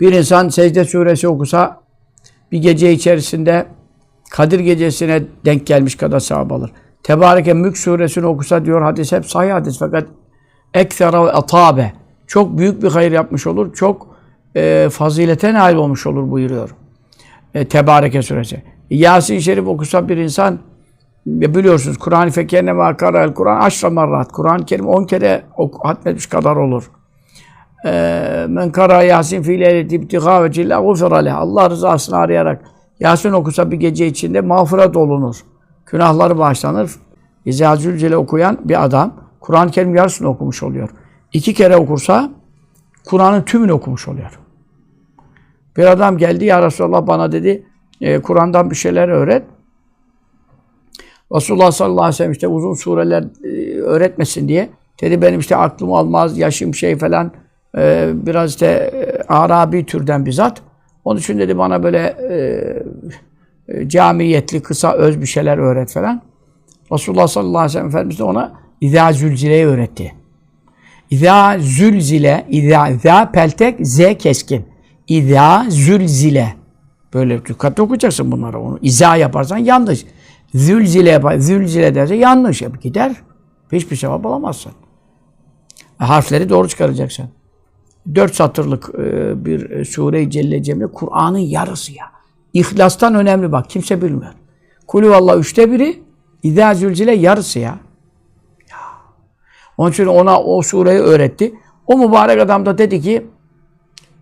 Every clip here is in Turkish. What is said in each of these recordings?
Bir insan secde suresi okusa bir gece içerisinde Kadir gecesine denk gelmiş kadar sevap alır. Tebareke Mülk suresini okusa diyor hadis hep sahih hadis fakat ekthera ve atabe çok büyük bir hayır yapmış olur. Çok e, fazilete nail olmuş olur buyuruyor. E, Tebareke suresi. Yasin Şerif okusa bir insan biliyorsunuz Kur'an-ı Fekirne ve Kur'an aşra marrat. Kur'an-ı Kerim 10 kere ok- hatmetmiş kadar olur. Men kara Yasin fi leyleti ibtiga ve cilla gufira. Allah rızasını arayarak Yasin okusa bir gece içinde mağfiret olunur. Günahları bağışlanır. İzâ Zülcel'e okuyan bir adam Kur'an-ı Kerim yarısını okumuş oluyor. İki kere okursa Kur'an'ın tümünü okumuş oluyor. Bir adam geldi ya Resulallah bana dedi e, Kur'an'dan bir şeyler öğret. Resulullah sallallahu aleyhi ve sellem işte uzun sureler öğretmesin diye. Dedi benim işte aklım almaz, yaşım şey falan e, biraz işte e, Arabi türden bir zat. Onun için dedi bana böyle e, e, camiyetli, kısa, öz bir şeyler öğret falan. Resulullah sallallahu aleyhi ve sellem Efendimiz de ona İzâ zülzile'yi öğretti. İzâ zülzile, izâ, izâ peltek, z keskin. İzâ zülzile. Böyle dikkatli okuyacaksın bunları. Onu izâ yaparsan yanlış. Zülzile yapar, zülzile derse yanlış. Gider. Hiçbir sevap alamazsın. Harfleri doğru çıkaracaksın. Dört satırlık e, bir sure-i Celle Cemile Kur'an'ın yarısı ya. İhlastan önemli bak. Kimse bilmiyor. Kulü vallah üçte biri, İzâ zülzile yarısı ya. ya. Onun için ona o sureyi öğretti. O mübarek adam da dedi ki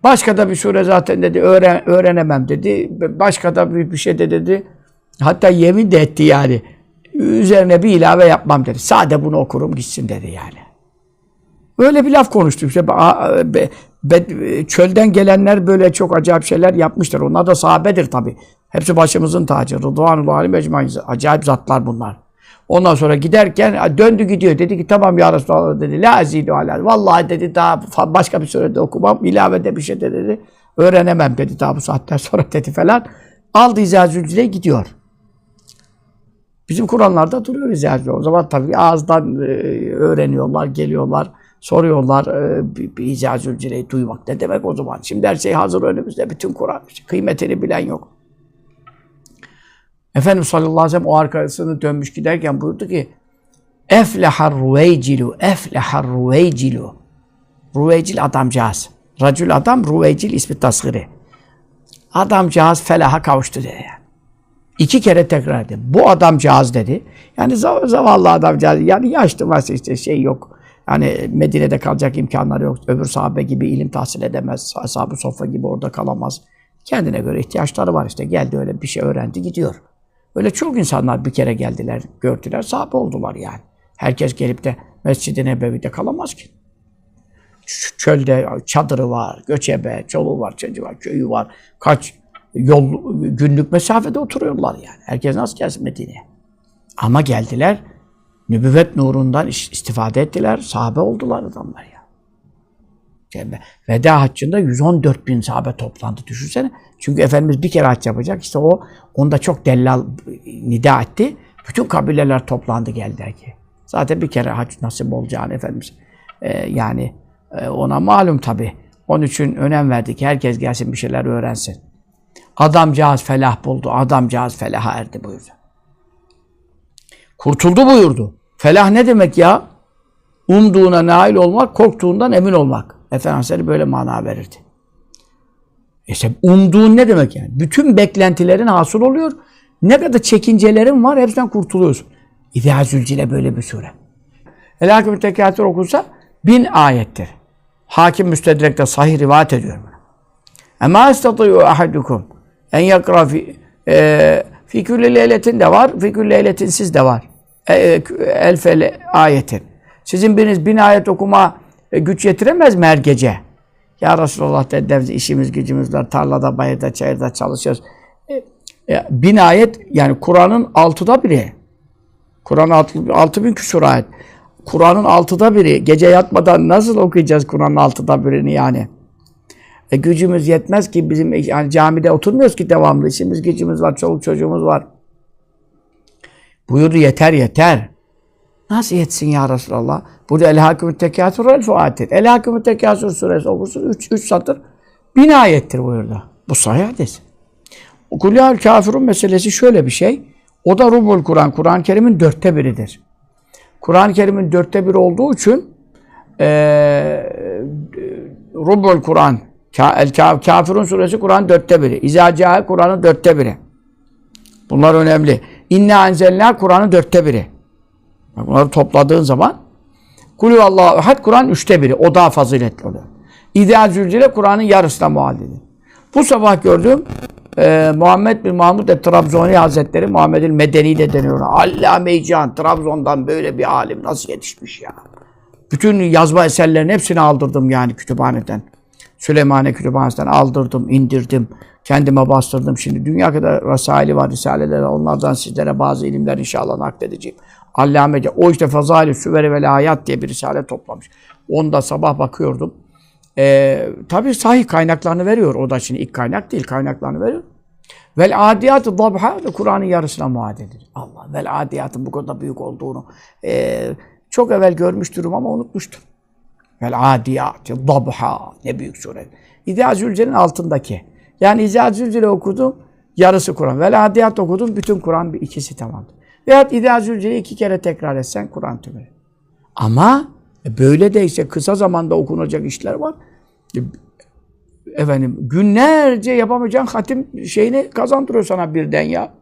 başka da bir sure zaten dedi öğren, öğrenemem dedi. Başka da bir, bir şey de dedi. Hatta yemin de etti yani. Üzerine bir ilave yapmam dedi. Sade bunu okurum gitsin dedi yani. Böyle bir laf konuştu. İşte, be, be, çölden gelenler böyle çok acayip şeyler yapmışlar. Onlar da sahabedir tabi. Hepsi başımızın tacı. Rıdvanullah alim ecmaîn. Acayip zatlar bunlar. Ondan sonra giderken döndü gidiyor. Dedi ki tamam ya Resulallah dedi. La azidu ala. Vallahi dedi daha başka bir surede okumam. İlavede bir şey de dedi. Öğrenemem dedi daha bu saatten sonra dedi falan. Aldı İzâ gidiyor. Bizim Kur'anlarda duruyor İzâ O zaman tabii ağızdan e, öğreniyorlar, geliyorlar, soruyorlar. E, bir, bir İzâ duymak ne demek o zaman? Şimdi her şey hazır önümüzde. Bütün Kur'an. Kıymetini bilen yok. Efendimiz sallallahu aleyhi ve sellem o arkasını dönmüş giderken buyurdu ki Eflehar ruveycilu, eflehar ruveycilu. Ruveycil adamcağız. Racül adam, ruveycil ismi tasgiri. Adamcağız felaha kavuştu dedi yani. İki kere tekrar etti. Bu adamcağız dedi. Yani zav zavallı adamcağız. Yani yaşlı var işte şey yok. Yani Medine'de kalacak imkanları yok. Öbür sahabe gibi ilim tahsil edemez. Ashab-ı sofra gibi orada kalamaz. Kendine göre ihtiyaçları var işte. Geldi öyle bir şey öğrendi gidiyor. Öyle çok insanlar bir kere geldiler, gördüler, sahabe oldular yani. Herkes gelip de Mescid-i Nebevi'de kalamaz ki. Çölde çadırı var, göçebe, çoluğu var, çocuğu var, köyü var. Kaç yol, günlük mesafede oturuyorlar yani. Herkes nasıl gelsin Medine'ye? Ama geldiler, nübüvvet nurundan istifade ettiler, sahabe oldular adamlar ya. Veda haccında 114 bin sahabe toplandı düşünsene. Çünkü Efendimiz bir kere hac yapacak. İşte o onda çok dellal nida etti. Bütün kabileler toplandı geldiler ki. Zaten bir kere hac nasip olacağını Efendimiz e, yani e, ona malum tabi. Onun için önem verdik. Herkes gelsin bir şeyler öğrensin. Adamcağız felah buldu. Adamcağız felaha erdi buyurdu. Kurtuldu buyurdu. Felah ne demek ya? Umduğuna nail olmak, korktuğundan emin olmak. Efendimiz böyle mana verirdi. İşte umduğun ne demek yani? Bütün beklentilerin hasıl oluyor. Ne kadar çekincelerin var hepsinden kurtuluyorsun. İdâ Zülcile böyle bir sure. El-Hakim Tekâtür okunsa bin ayettir. Hakim Müstedrek'te sahih rivayet ediyor bunu. Ama estatıyû ahadukum en yakra fi, e, fi külli leyletin de var, fi külli leyletin siz de var. E, e, ayetin. Sizin biriniz bin ayet okuma e, güç yetiremez mi her gece? Ya Resulallah dediğimiz işimiz gücümüz var. Tarlada, bayırda, çayırda çalışıyoruz. E, bin ayet yani Kur'an'ın altıda biri. Kur'an altı, altı bin küsur ayet. Kur'an'ın altıda biri. Gece yatmadan nasıl okuyacağız Kur'an'ın altıda birini yani? E, gücümüz yetmez ki bizim yani camide oturmuyoruz ki devamlı. İşimiz gücümüz var, çoluk çocuğumuz var. Buyurdu yeter yeter. Nasıl yetsin ya Resulallah? Burada El Hakimü Tekâsür El Fuatir. El Hakimü Tekâsür suresi okursun. Üç, üç satır. bin ayettir buyurdu. Bu sahih hadis. Kulyal kafirun meselesi şöyle bir şey. O da rubul Kur'an. Kur'an-ı Kerim'in dörtte biridir. Kur'an-ı Kerim'in dörtte biri olduğu için eee rubul Kur'an. El Ka- Kafirun suresi Kur'an dörtte biri. İzâ Câhe Kur'an'ın dörtte biri. Bunlar önemli. İnne enzelnâ Kur'an'ın dörtte biri. Bunları topladığın zaman Kulü Allahu Ehad Kur'an üçte biri. O daha faziletli oluyor. İdeal Zülcile Kur'an'ın yarısına muadili. Bu sabah gördüğüm e, Muhammed bin Mahmud de Trabzoni Hazretleri Muhammed'in Medeni de deniyor. Allame-i Trabzon'dan böyle bir alim nasıl yetişmiş ya. Bütün yazma eserlerin hepsini aldırdım yani kütüphaneden. Süleymaniye Kütüphanesi'nden aldırdım, indirdim. Kendime bastırdım. Şimdi dünya kadar rasaili var, risaleler. Onlardan sizlere bazı ilimler inşallah nakledeceğim. Allamece. O işte Fazali Süveri ve Hayat diye bir risale toplamış. Onda sabah bakıyordum. Ee, tabii sahih kaynaklarını veriyor. O da şimdi ilk kaynak değil, kaynaklarını veriyor. Vel adiyatı dabha da Kur'an'ın yarısına muadildir. Allah vel adiyatın bu kadar büyük olduğunu ee, çok evvel görmüştürüm ama unutmuştum. Vel adiyatı dabha ne büyük sure. İdâ Zülcel'in altındaki. Yani İdâ Zülcel'i okudum, yarısı Kur'an. Vel adiyat okudum, bütün Kur'an bir ikisi tamamdır. Veyahut İdâ Zülcel'i iki kere tekrar etsen Kur'an tümü. Ama e, böyle de kısa zamanda okunacak işler var. E, Efendim günlerce yapamayacağın hatim şeyini kazandırıyor sana birden ya.